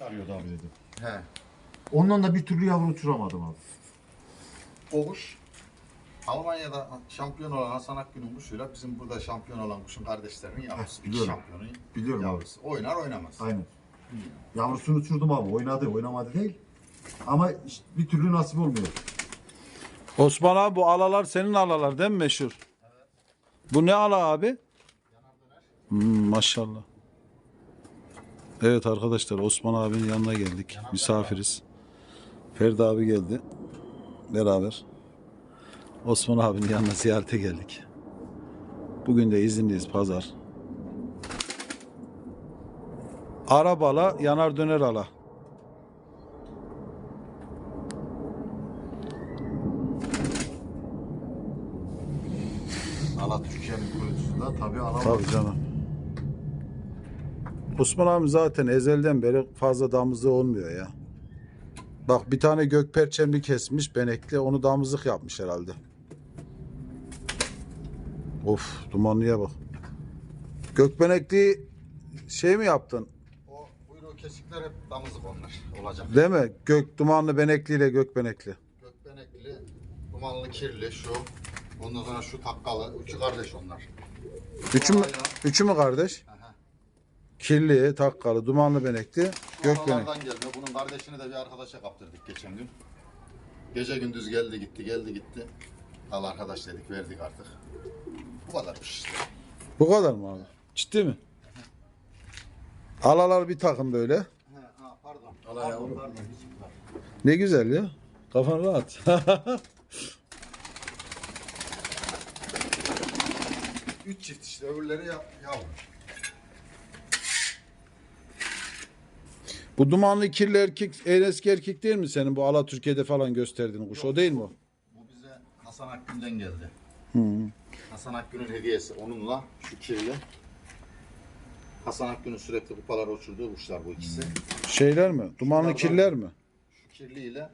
arıyordu abi dedim. He. Ondan da bir türlü yavru uçuramadım abi. O kuş Almanya'da şampiyon olan Hasan Akgün'ün kuşuyla bizim burada şampiyon olan kuşun kardeşlerinin yavrusu. İki biliyorum. şampiyonun Biliyorum abi. yavrusu. Oynar oynamaz. Aynen. Yavrusunu uçurdum abi. Oynadı, oynamadı değil. Ama işte bir türlü nasip olmuyor. Osman abi bu alalar senin alalar değil mi meşhur? Bu ne ala abi? Hmm, maşallah. Evet arkadaşlar Osman abinin yanına geldik. Misafiriz. Ferdi abi geldi. Beraber. Osman abinin yanına ziyarete geldik. Bugün de izinliyiz pazar. Arabala yanar döner ala. Allah Türkiye'nin kurucusunda tabii alamaz. Tabii canım. Osman abi zaten ezelden beri fazla damızlığı olmuyor ya. Bak bir tane gök perçemli kesmiş benekli onu damızlık yapmış herhalde. Of dumanlıya bak. Gökbenekli şey mi yaptın? O kuyruğu kesikler hep damızlık onlar. Olacak. Değil mi? Gök dumanlı benekliyle gökbenekli. Gökbenekli, dumanlı kirli şu. Ondan sonra şu takkalı. Üçü kardeş onlar. Üçü mü, üçü mü kardeş? Aha. Kirli, takkalı, dumanlı benekli, gökbenekli. Analardan gelme. Bunun kardeşini de bir arkadaşa kaptırdık geçen gün. Gece gündüz geldi gitti geldi gitti. Al arkadaş dedik verdik artık. Bu kadarmış işte. Bu kadar mı abi? Ciddi mi? Alalar bir takım böyle. Ha, ha, pardon. Yavrum. Pardon, bizimkiler. Ne güzel ya. Kafan rahat. Üç çift işte öbürleri ya, yavru. Bu dumanlı kirli erkek, en eski erkek değil mi senin bu Ala Türkiye'de falan gösterdiğin kuş? O değil mi o? Bu bize Hasan Akgün'den geldi. Hasan Akgün'ün hediyesi. Onunla şu kirli. Hasan Akgün'ün sürekli kupalara uçurduğu kuşlar bu ikisi. Şeyler mi? Dumanlı Şunlardan- kirliler mi? Şu kirliyle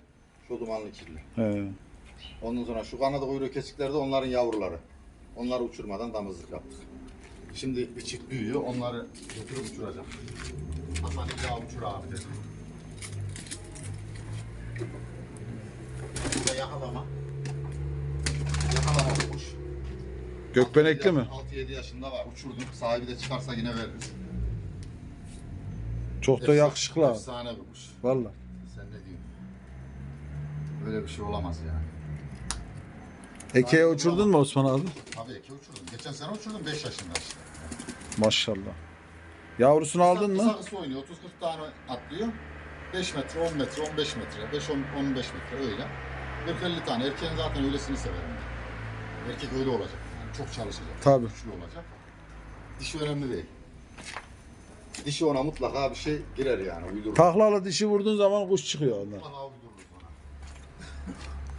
şu dumanlı kirli. He. Ondan sonra şu kanadı kuyruğu kesikler de onların yavruları. Onları uçurmadan damızlık yaptık. Şimdi bir çift büyüyor. Onları götürüp uçuracağım. Hasan illa uçur abi dedi. Bu da yakalama. Yakalama kuş. Gökbenekli mi? 6-7 yaşında var. Uçurdum. Sahibi de çıkarsa yine veririz. Çok da Efsane- yakışıklı abi. Efsane bir kuş. Valla. Sen ne diyorsun? Böyle bir şey olamaz yani. Eke'ye uçurdun mu Osman abi? Abi eki uçurdum. Geçen sene uçurdum 5 yaşında işte. Maşallah. Yavrusunu aldın mı? kısa oynuyor. 30-40 tane atlıyor. 5 metre, 10 metre, 15 metre, 5-15 metre öyle. 40-50 tane. Erkeğin zaten öylesini severim ben. Erkek öyle olacak. Yani çok çalışacak. Tabii. Güçlü olacak. Dişi önemli değil. Dişi ona mutlaka bir şey girer yani uydurur. Taklalı dişi vurduğun zaman kuş çıkıyor ondan. Mutlaka uydurur.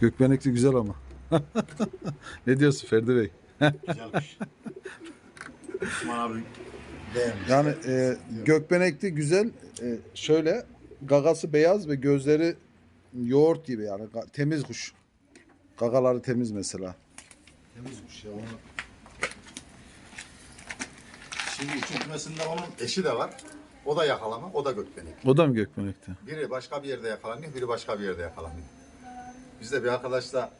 Gökbenekli güzel ama. ne diyorsun Ferdi Bey? Güzelmiş. Osman abi beğenmiş. Yani e, gökbenekli güzel. E, şöyle gagası beyaz ve gözleri yoğurt gibi yani Ga- temiz kuş. Gagaları temiz mesela. Temiz kuş ya onu. Şimdi kümesinde onun eşi de var. O da yakalama, o da gökbenek. O da mı gökbenekli? Biri başka bir yerde yakalanıyor, biri başka bir yerde yakalanıyor. Biz de bir arkadaşla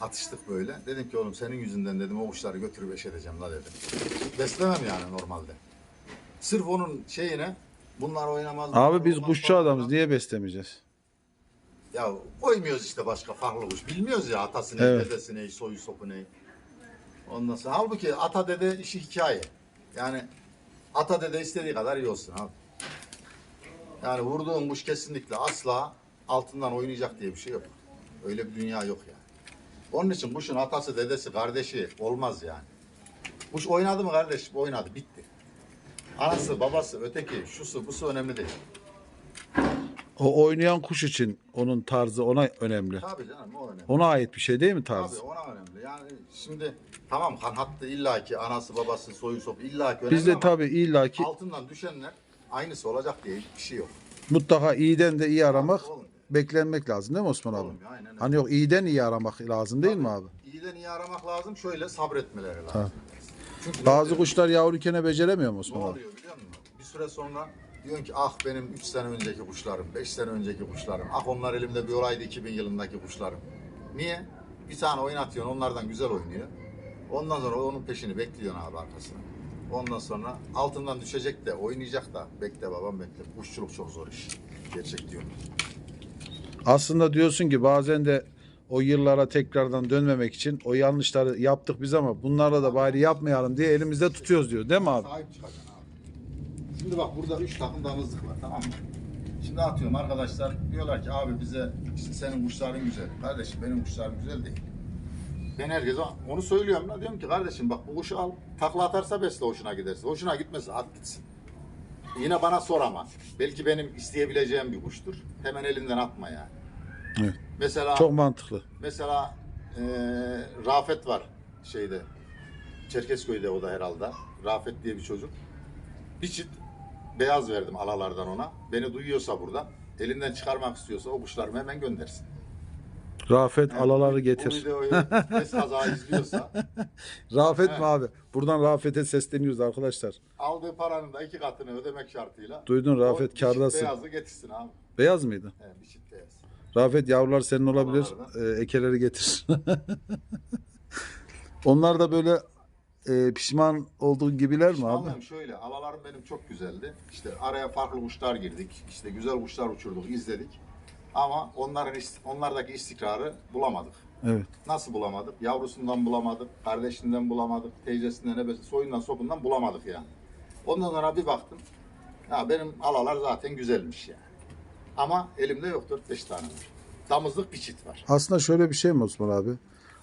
atıştık böyle. Dedim ki oğlum senin yüzünden dedim o kuşları götürüp eş edeceğim la dedim. Beslemem yani normalde. Sırf onun şeyine bunlar oynamaz. bunlar Abi biz olmaz kuşçu falan adamız niye beslemeyeceğiz? Ya koymuyoruz işte başka farklı kuş. Bilmiyoruz ya atası ne, Evet. dedesi ne, soyu sopu ne. Ondan sonra halbuki ata dede işi hikaye. Yani ata dede istediği kadar iyi olsun abi. Yani vurduğun kuş kesinlikle asla altından oynayacak diye bir şey yok. Öyle bir dünya yok yani. Onun için kuşun atası, dedesi, kardeşi olmaz yani. Kuş oynadı mı kardeşim? Oynadı, bitti. Anası, babası, öteki, şusu, busu önemli değil. O oynayan kuş için onun tarzı ona önemli. Tabii canım o önemli. Ona ait bir şey değil mi tarzı? ona önemli. Yani şimdi tamam kan hattı illaki anası babası soyu sopu illaki önemli Bizde ama tabii illaki altından düşenler aynısı olacak diye bir şey yok. mutlaka iyiden de iyi aramak, Olmuyor. beklenmek lazım değil mi Osman abi? Olmuyor, aynen öyle. Hani yok iyiden iyi aramak lazım değil mi abi? İyiden iyi aramak lazım. Şöyle sabretmeleri lazım. Çünkü Bazı kuşlar yavrukene beceremiyor mu ne Osman abi? oluyor biliyor musun? Bir süre sonra Diyorsun ki ah benim 3 sene önceki kuşlarım, 5 sene önceki kuşlarım. Ah onlar elimde bir olaydı 2000 yılındaki kuşlarım. Niye? Bir tane oynatıyorsun onlardan güzel oynuyor. Ondan sonra onun peşini bekliyorsun abi arkasına. Ondan sonra altından düşecek de oynayacak da bekle babam bekle. Kuşçuluk çok zor iş. Gerçek diyorum. Aslında diyorsun ki bazen de o yıllara tekrardan dönmemek için o yanlışları yaptık biz ama bunlarla da bari yapmayalım diye elimizde tutuyoruz diyor. Değil mi abi? Sahip abi. Şimdi bak burada 3 takım damızlık var tamam mı? Şimdi atıyorum arkadaşlar diyorlar ki abi bize senin kuşların güzel. Kardeşim benim kuşlarım güzel değil. Ben herkese onu söylüyorum da diyorum ki kardeşim bak bu kuşu al takla atarsa besle hoşuna giderse. Hoşuna gitmezse at gitsin. Yine bana sor ama. Belki benim isteyebileceğim bir kuştur. Hemen elinden atma yani. Evet. Mesela Çok mantıklı. Mesela eee, Rafet var şeyde. Çerkezköy'de o da herhalde. Rafet diye bir çocuk. Bir çift beyaz verdim alalardan ona. Beni duyuyorsa burada elinden çıkarmak istiyorsa o kuşlarımı hemen göndersin. Rafet alaları Bu getir. videoyu Eskaza izliyorsa Rafet mi abi? Buradan Rafet'e sesleniyoruz arkadaşlar. aldığı paranın da iki katını ödemek şartıyla. Duydun o Rafet bir çift kârdasın. Beyazı getirsin abi. Beyaz mıydı? He, bir çift beyaz. Rafet yavrular senin olabilir. Ee, ekeleri getir. Onlar da böyle e, pişman olduğun gibiler mi abi? Pişmanlığım şöyle, alalarım benim çok güzeldi. İşte araya farklı kuşlar girdik. İşte güzel kuşlar uçurduk, izledik. Ama onların ist- onlardaki istikrarı bulamadık. Evet. Nasıl bulamadık? Yavrusundan bulamadık, kardeşinden bulamadık, teyzesinden, ebesi, soyundan, sopundan bulamadık yani. Ondan sonra bir baktım. Ya benim alalar zaten güzelmiş yani. Ama elimde yok 4-5 tane var. Damızlık bir çift var. Aslında şöyle bir şey mi Osman abi?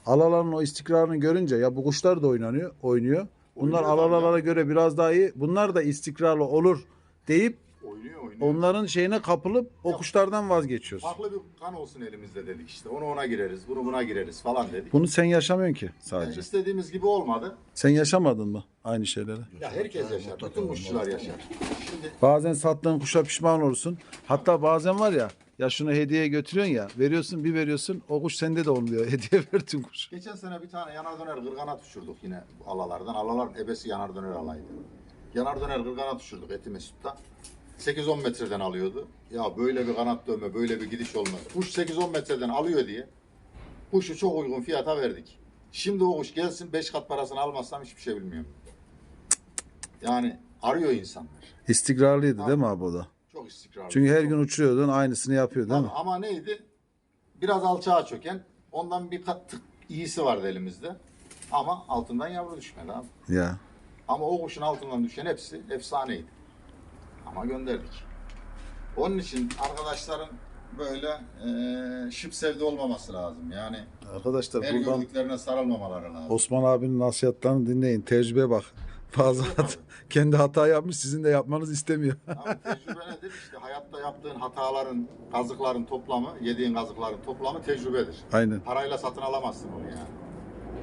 Alaların o istikrarını görünce ya bu kuşlar da oynanıyor, oynuyor. Bunlar Oynuyor alalara göre biraz daha iyi. Bunlar da istikrarlı olur deyip Oynuyor, oynuyor. onların şeyine kapılıp o kuşlardan vazgeçiyoruz. Farklı bir kan olsun elimizde dedik işte. Onu ona gireriz, bunu buna gireriz falan dedik. Bunu sen yaşamıyorsun ki Yani sadece. istediğimiz gibi olmadı. Sen yaşamadın mı aynı şeyleri? Ya herkes yaşar. Bütün kuşçular yaşar. Şimdi Bazen sattığın kuşa pişman olursun. Hatta bazen var ya ya şunu hediye götürüyorsun ya veriyorsun bir veriyorsun o kuş sende de olmuyor. Hediye verdin kuş. geçen sene bir tane yanar döner gırganat uçurduk yine alalardan. Alaların ebesi yanar döner alaydı. Yanar döner gırganat uçurduk Eti Mesut'ta. 8-10 metreden alıyordu. Ya böyle bir kanat dönme, böyle bir gidiş olmaz. Kuş 8-10 metreden alıyor diye kuşu çok uygun fiyata verdik. Şimdi o kuş gelsin 5 kat parasını almazsam hiçbir şey bilmiyorum. Yani arıyor insanlar. İstikrarlıydı değil mi abi o da? Çok istikrarlı. Çünkü her gün uçuruyordun aynısını yapıyor değil mi? Ama neydi? Biraz alçağa çöken, ondan bir kat tık iyisi vardı elimizde. Ama altından yavru düşmedi abi. Ya. Ama o kuşun altından düşen hepsi efsaneydi. Ama gönderdik. Onun için arkadaşların böyle eee şıp sevdi olmaması lazım. Yani Arkadaşlar her buradan gördüklerine sarılmamaları lazım. Osman abinin nasihatlerini dinleyin. Tecrübe bak. Hat- kendi hata yapmış sizin de yapmanızı istemiyor. Abi tecrübe nedir? İşte hayatta yaptığın hataların, kazıkların toplamı, yediğin kazıkların toplamı tecrübedir. Aynen. Parayla satın alamazsın onu yani.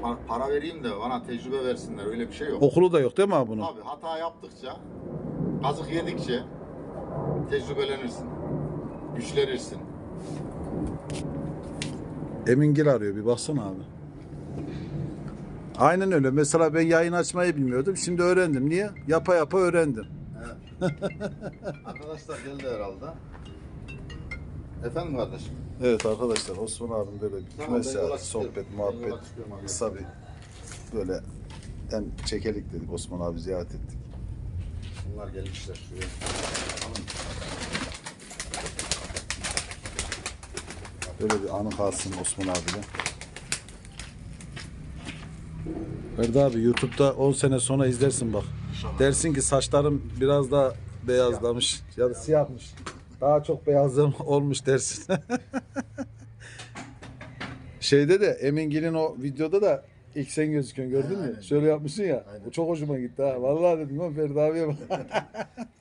Pa- Para vereyim de bana tecrübe versinler öyle bir şey yok. Okulu da yok değil mi abi bunun? Abi hata yaptıkça, kazık yedikçe tecrübelenirsin. Güçlenirsin. Emingil arıyor bir baksana abi. Aynen öyle. Mesela ben yayın açmayı bilmiyordum. Şimdi öğrendim. Niye? Yapa yapa öğrendim. Arkadaşlar geldi herhalde. Efendim kardeşim. Evet arkadaşlar Osman abim böyle bir Tamam, kümes sohbet, muhabbet, kısa bir böyle en çekelik dedik Osman abi ziyaret ettik. Bunlar gelmişler şuraya. Böyle bir anı kalsın Osman abiyle. Ferdi abi YouTube'da 10 sene sonra izlersin bak. Dersin ki saçlarım biraz daha beyazlamış ya da siyahmış. Daha çok beyazlığım olmuş dersin. Şeyde de Emingil'in o videoda da ilk sen gözüküyorsun gördün mü? Aynen. Şöyle yapmışsın ya. Aynen. Çok hoşuma gitti ha. Vallahi dedim lan Ferdi abiye bak.